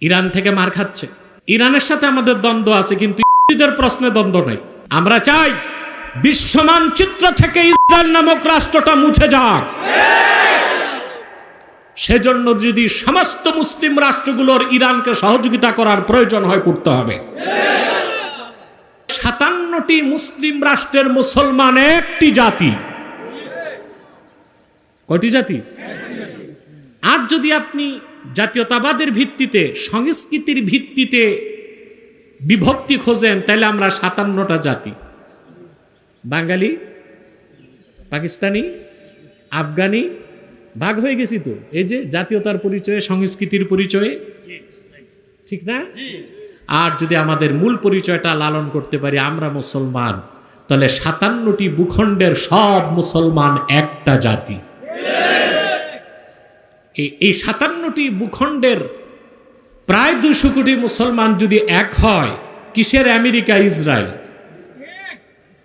Iran থেকে মার খাচ্ছে। ইরানের সাথে আমাদের দ্বন্দ্ব আছে, কিন্তু ইহুদিদের প্রশ্নে দ্বন্দ্ব নেই। আমরা চাই বিশ্ব মানচিত্র থেকে ইসরায়েল নামক রাষ্ট্রটা মুছে যাক। সেজন্য যদি সমস্ত মুসলিম রাষ্ট্রগুলোর ইরানকে সহযোগিতা করার প্রয়োজন হয়, করতে হবে। সাতান্নটি মুসলিম রাষ্ট্রের মুসলমান একটি জাতি। কয়টি জাতি? আর যদি আপনি জাতীয়তাবাদের ভিত্তিতে সংস্কৃতির ভিত্তিতে বিভক্তি খোঁজেন তাহলে আমরা সাতান্নটা জাতি। বাঙালি পাকিস্তানি আফগানি ভাগ হয়ে গেছি তো। এই যে জাতীয়তার পরিচয়ে সংস্কৃতির পরিচয়ে। ঠিক না? আর যদি আমাদের মূল পরিচয়টা লালন করতে পারি আমরা মুসলমান তাহলে সাতান্নটি ভূখণ্ডের সব মুসলমান একটা জাতি। এই- সাতান্নটি ভূখণ্ডের প্রায় দুশো কোটি মুসলমান যদি এক হয়, কিসের আমেরিকা ইসরায়েল?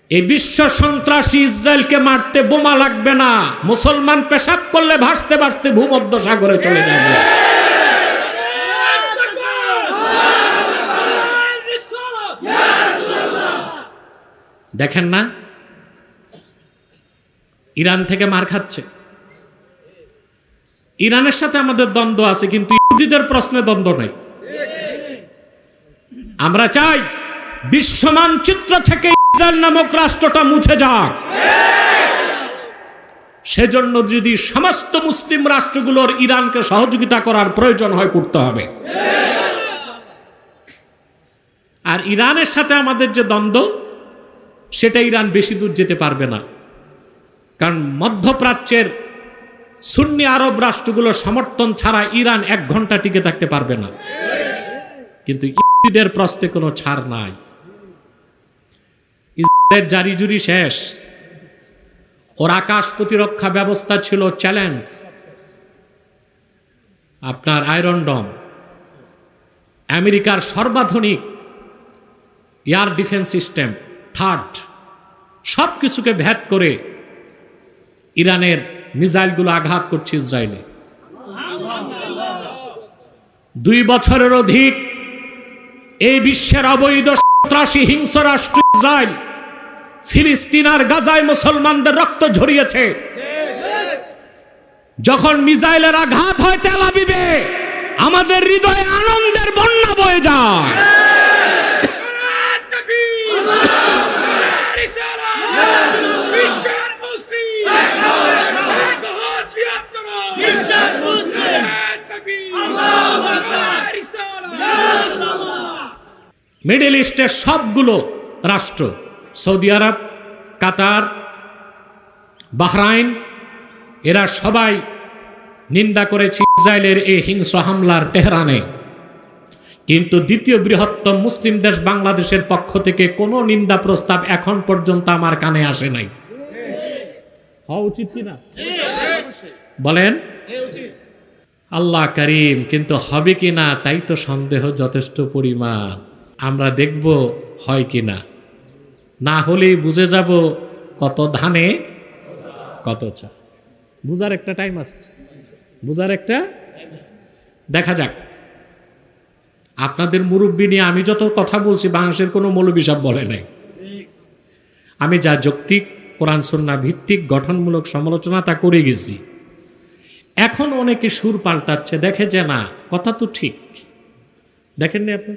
এই বিশ্ব সন্ত্রাসী ইসরায়েলকে মারতে বোমা লাগবে না। মুসলমান পেশাব করলে ভাসতে ভাসতে ভূমধ্য সাগরে চলে যাবে। দেখেন না? ইরান থেকে মার খাচ্ছে। ইরানের সাথে আমাদের দ্বন্দ্ব আছে, কিন্তু ইহুদিদের প্রশ্নে দ্বন্দ্ব নেই। আমরা চাই বিশ্ব মানচিত্র থেকে ইসরায়েল নামক রাষ্ট্রটা মুছে যাক। সেজন্য যদি সমস্ত মুসলিম রাষ্ট্রগুলোর ইরানকে সহযোগিতা করার প্রয়োজন হয়, করতে হবে। আর ইরানের সাথে আমাদের যে দ্বন্দ্ব, সেটা ইরান বেশি দূর যেতে পারবে না। কারণ মধ্যপ্রাচ্যের সুন্নি আরব রাষ্ট্রগুলো সমর্থন ছাড়া ইরান এক ঘণ্টা টিকে থাকতে পারবে না। কিন্তু ইহুদিদের প্রশ্নে কোনো ছাড় নাই। ইসরায়েলের জারি জুরি শেষ। ওর আকাশ প্রতিরক্ষা ব্যবস্থা ছিল চ্যালেঞ্জ। আপনার আয়রন ডম। আমেরিকার সর্বাধুনিক এয়ার ডিফেন্স সিস্টেম, থার্ড সব কিছুকে ভেদ করে ইরানের মিসাইলগুলো আঘাত করছে ইসরায়েলে। দুই বছরের অধিক এই বিশ্বের অবৈধ সন্ত্রাসী হিংস্র রাষ্ট্র ইসরায়েল ফিলিস্তিন আর গাজায় মুসলমানদের রক্ত ঝরিয়েছে। যখন মিসাইলের আঘাত হয় তেল আবিবে, আমাদের হৃদয়ে আনন্দের বন্যা বয়ে যায় বিশ্বের মুসলিম এক হাত জিহাদ করো বিশ্বের মুসলিম মিডল ইস্টের সবগুলো রাষ্ট্র, সৌদি আরব, কাতার, বাহরাইন, এরা সবাই নিন্দা করেছে ইসরায়েলের এই হিংস্র হামলার তেহরানে। কিন্তু দ্বিতীয় বৃহত্তম মুসলিম দেশ বাংলাদেশের পক্ষ থেকে কোনো নিন্দা প্রস্তাব এখন পর্যন্ত আমার কানে আসে নাই। হওয়া উচিত কিনা বলেন। আল্লাহ করিম, কিন্তু হবে কি না তাই তো সন্দেহ যথেষ্ট পরিমাণ। আমরা দেখব হয় কি না। না হলেই বুঝে যাব কত ধানে, কত চা। বুঝার একটা টাইম আসছে। বুঝার একটা দেখা যাক। আপনাদের মুরব্বী নিয়ে আমি যত কথা বলছি, বাংলাদেশের কোনো মৌলবী সাহেব বলে নাই। আমি যা যৌক্তিক, কোরআন সন্না ভিত্তিক গঠনমূলক সমালোচনা তা করে গেছি। এখন অনেকে সুর পাল্টাচ্ছে দেখে যে না কথা তো ঠিক। দেখেননি আপনি?